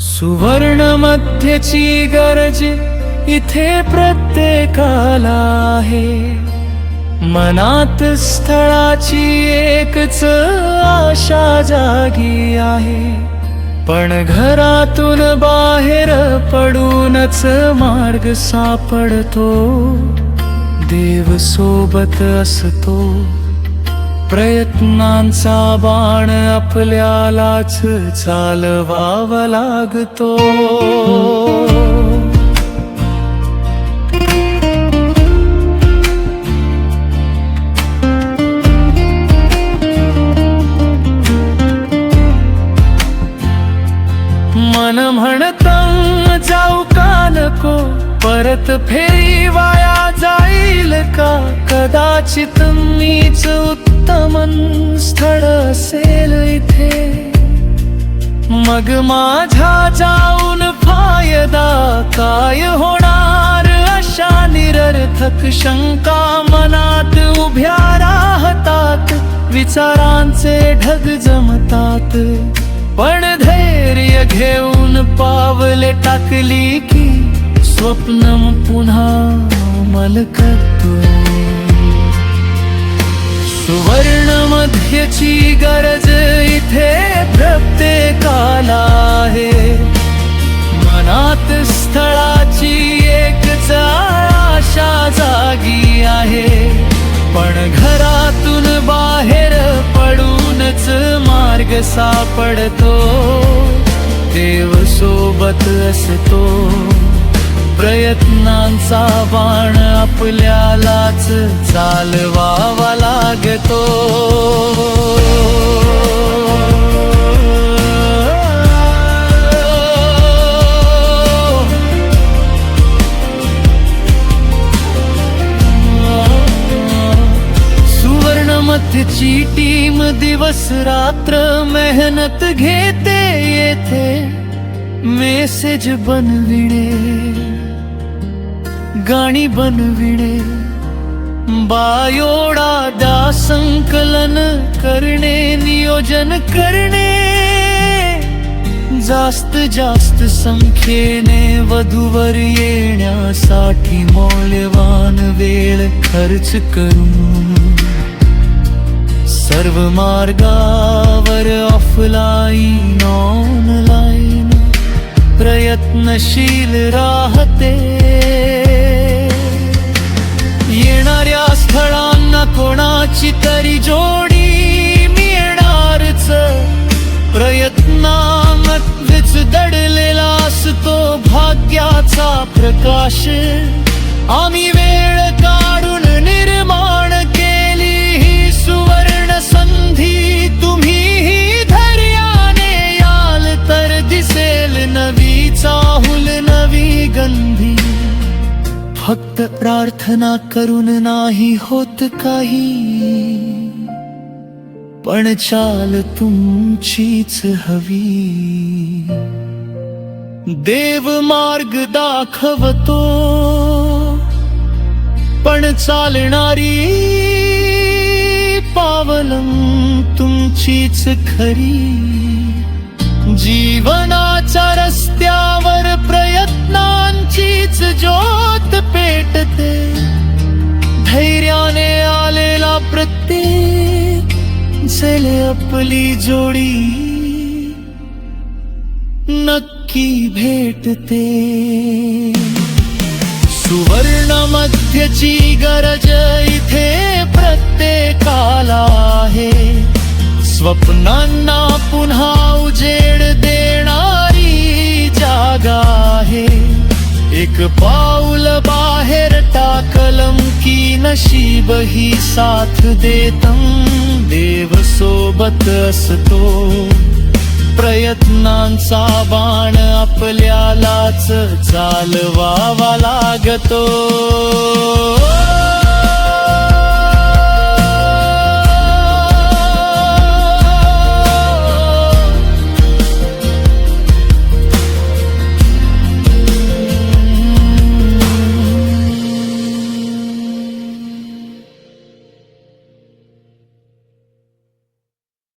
सुवर्ण मध्यची गरज इथे प्रत्येकाला आहे. मनात स्थळाची एकच आशा जागी आहे. पण घरातून बाहेर पडूनच मार्ग सापडतो. देव सोबत असतो. प्रयत्नांचा बाण आपल्यालाच चालवावा लागतो. मन म्हणत जाऊ का नको? परत फेरी वाया जाईल का? कदाचित मीच उत्तम स्थळ असेल इथे. मग माझ्या जाऊन फायदा काय होणार? अशा निरर्थक शंका मनात उभ्या राहतात. विचारांचे ढग जमतात. पण धैर्य घेऊन पावले टाकली की स्वप्न पुन्हा मलकतो ची गरज इथे प्रत्येकाला आहे. मनात स्थळाची एक आशा जागी आहे. पण घरातून बाहेर पडूनच मार्ग सापडतो. देव सोबत असतो. प्रयत्नांचा बाण आपल्यालाच चालवावा लागतो. सुवर्णमथची टीम दिवस रात्र मेहनत घेते येथे. मेसेज बनविणे. गाणी बनविणे बायोडा दा संकलन करणे नियोजन करणे जास्त जास्त संख्येने वधूवर येण्यासाठी मौल्यवान वेळ खर्च करून सर्व मार्गावर ऑफलाईन ऑनलाईन प्रयत्नशील राहते. स्थळांना कोणाची तरी जोडी मिळणारच. प्रयत्नामध्येच दडलेला असतो भाग्याचा प्रकाश. आम्ही फक्त प्रार्थना करून नाही होत काही. पण चाल तुमचीच हवी. देव मार्ग दाखवतो. पण चालणारी पावलं तुमचीच खरी. जीवनाच्या रस्त्यावर प्रयत्नांचीच ज्योत पेटते. धैर्याने आलेला प्रत्येक झेले आपली जोडी नक्की भेटते. सुवर्ण मध्यची गरज इथे प्रत्येकाला आहे. स्वप्नांना पुन्हा एक पाऊल बाहेर टाकलम की नशीब ही साथ देतम. देव सोबत असतो. प्रयत्नांचा बाण आपल्यालाच चालवावा लागतो.